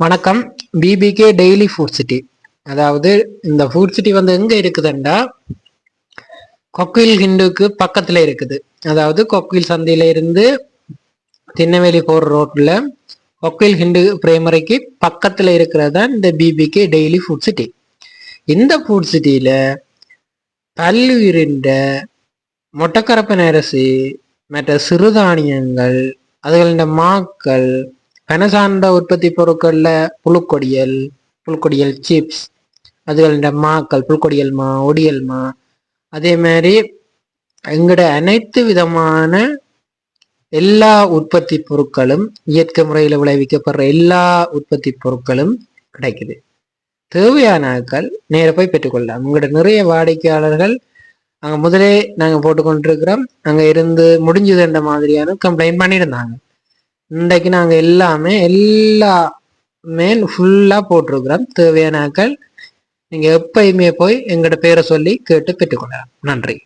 வணக்கம். PBK daily food city அதாவது இந்த ஃபுட் சிட்டி வந்து எங்க இருக்குதுண்டா? கொக்குயில் ஹிண்டுக்கு பக்கத்துல இருக்குது. அதாவது கொக்குயில் சந்தையில இருந்து திண்ணவேலி போற ரோட்ல கொக்குயில் ஹிண்டு பிரைமரிக்கு பக்கத்துல இருக்கிறது தான் இந்த பிபிகே டெய்லி ஃபுட் சிட்டி இந்த ஃபுட் சிட்டியில பல்லுயிரின்ற மொட்டக்கரப்பன் அரிசி மற்ற சிறுதானியங்கள் அதுகளின் மாக்கள் பனை சார்ந்த உற்பத்தி பொருட்களில் புழுக்கொடியல் புழுக்கொடியல் சிப்ஸ் அதுகளின் மாக்கள் புழுக்கொடியல் மா ஒடியல் மா அதே மாதிரி எங்கட அனைத்து விதமான எல்லா உற்பத்தி பொருட்களும் இயற்கை முறையில் விளைவிக்கப்படுற எல்லா உற்பத்தி பொருட்களும் கிடைக்குது. தேவையான ஆட்கள் நேர போய் பெற்றுக்கொள்ளலாம். உங்களோட நிறைய வாடிக்கையாளர்கள் அங்கே முதலே நாங்கள் போட்டுக்கொண்டிருக்கிறோம். அங்கே இருந்து முடிஞ்சதுன்ற மாதிரியான கம்ப்ளைண்ட் பண்ணியிருந்தாங்க. இன்றைக்கு நாங்கள் எல்லாமே எல்லாமே ஃபுல்லாக போட்டிருக்கிறோம். தேவையான ஆட்கள் நீங்கள் எப்பயுமே போய் எங்களோட பேரை சொல்லி கேட்டு பெற்றுக்கொள்ளலாம். நன்றி.